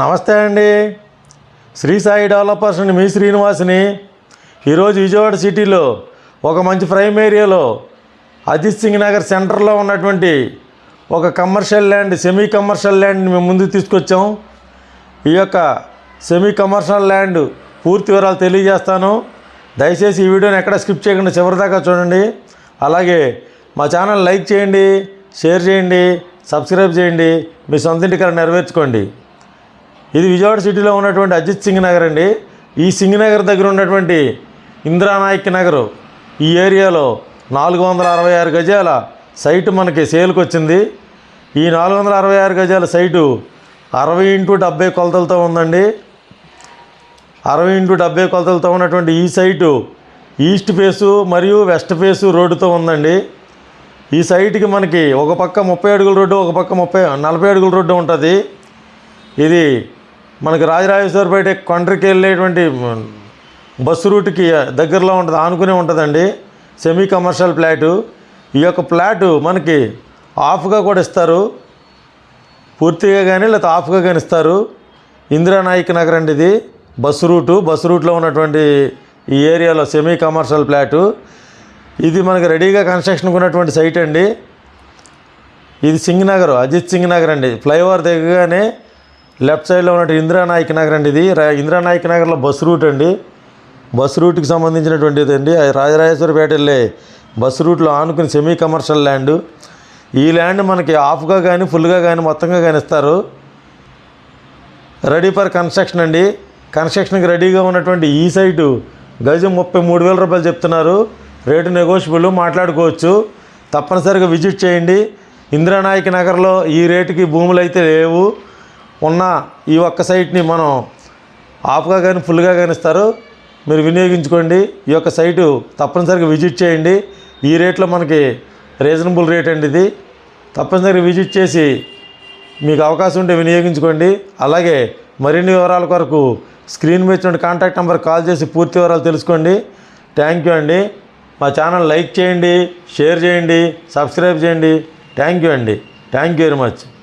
నమస్తే అండి. శ్రీ సాయి డెవలపర్స్ అండి మీ శ్రీనివాస్ని ఈరోజు విజయవాడ సిటీలో ఒక మంచి ప్రైమ్ ఏరియాలో అజిత్ సింగ్ నగర్ సెంటర్లో ఉన్నటువంటి ఒక కమర్షియల్ ల్యాండ్ సెమీ కమర్షియల్ ల్యాండ్ని మేము ముందుకు తీసుకొచ్చాం. ఈ యొక్క సెమీ కమర్షియల్ ల్యాండ్ పూర్తి వివరాలు తెలియజేస్తాను. దయచేసి ఈ వీడియోని ఎక్కడ స్కిప్ చేయకుండా చివరిదాకా చూడండి. అలాగే మా ఛానల్ లైక్ చేయండి షేర్ చేయండి సబ్స్క్రైబ్ చేయండి. మీ సొంత ఇంటికాడ నెరవేర్చుకోండి. ఇది విజయవాడ సిటీలో ఉన్నటువంటి అజిత్ సింగ్ నగర్ అండి. ఈ సింగ్ నగర్ దగ్గర ఉన్నటువంటి ఇందిరానాయక్ నగర్ ఈ ఏరియాలో నాలుగు వందల అరవై ఆరు గజాల సైటు మనకి సేల్కి వచ్చింది. ఈ నాలుగు వందల అరవై ఆరు గజాల సైటు అరవై ఇంటూ డెబ్బై కొలతలతో ఉందండి. అరవై ఇంటూ డెబ్బై కొలతలతో ఉన్నటువంటి ఈ సైటు ఈస్ట్ ఫేసు మరియు వెస్ట్ ఫేసు రోడ్డుతో ఉందండి. ఈ సైట్కి మనకి ఒక పక్క ముప్పై అడుగుల రోడ్డు ఒక పక్క ముప్పై నలభై అడుగుల రోడ్డు ఉంటుంది. ఇది మనకి రాజరాజేశ్వరపేట కొండరికి వెళ్ళేటువంటి బస్సు రూట్కి దగ్గరలో ఉంటుంది ఆనుకునే ఉంటుందండి. సెమీ కమర్షియల్ ఫ్లాటు ఈ యొక్క ఫ్లాటు మనకి ఆఫ్గా కూడా ఇస్తారు. పూర్తిగా కానీ లేకపోతే ఆఫ్గా కానీ ఇస్తారు. ఇందిరానాయక్ నగర్ అండి ఇది. బస్సు రూటు బస్సు రూట్లో ఉన్నటువంటి ఈ ఏరియాలో సెమీ కమర్షియల్ ఫ్లాటు ఇది మనకి రెడీగా కన్స్ట్రక్షన్కి ఉన్నటువంటి సైట్ అండి. ఇది సింగ్ నగర్ అజిత్ సింగ్ నగర్ అండి. ఫ్లైఓవర్ దిగగానే లెఫ్ట్ సైడ్లో ఉన్నట్టు ఇందిరానాయక్ నగర్ అండి ఇది. ఇందిరానాయక్ నగర్లో బస్ రూట్ అండి. బస్ రూట్కి సంబంధించినటువంటిది అండి. అది రాజరాజేశ్వరపేట వెళ్ళే బస్ రూట్లో ఆనుకుని సెమీ కమర్షియల్ ల్యాండ్ ఈ ల్యాండ్ మనకి ఆఫ్గా కానీ ఫుల్గా కానీ మొత్తంగా కానీ ఇస్తారు. రెడీ ఫర్ కన్స్ట్రక్షన్ అండి. కన్స్ట్రక్షన్కి రెడీగా ఉన్నటువంటి ఈ సైటు గజం ముప్పై మూడు వేల రూపాయలు చెప్తున్నారు. రేటు నెగోషియబుల్ మాట్లాడుకోవచ్చు. తప్పనిసరిగా విజిట్ చేయండి. ఇందిరానాయక్ నగర్లో ఈ రేటుకి భూములు అయితే లేవు. ఉన్న ఈ ఒక్క సైట్ని మనం ఆఫ్గా కానీ ఫుల్గా కానీ ఇస్తారు. మీరు వినియోగించుకోండి. ఈ యొక్క సైటు తప్పనిసరిగా విజిట్ చేయండి. ఈ రేట్లో మనకి రీజనబుల్ రేట్ అండి ఇది. తప్పనిసరిగా విజిట్ చేసి మీకు అవకాశం ఉంటే వినియోగించుకోండి. అలాగే మరిన్ని వివరాల కొరకు స్క్రీన్ మీద కాంటాక్ట్ నెంబర్ కాల్ చేసి పూర్తి వివరాలు తెలుసుకోండి. థ్యాంక్ యూ అండి. మా ఛానల్ లైక్ చేయండి షేర్ చేయండి సబ్స్క్రైబ్ చేయండి. థ్యాంక్ యూ అండి. Thank you very much.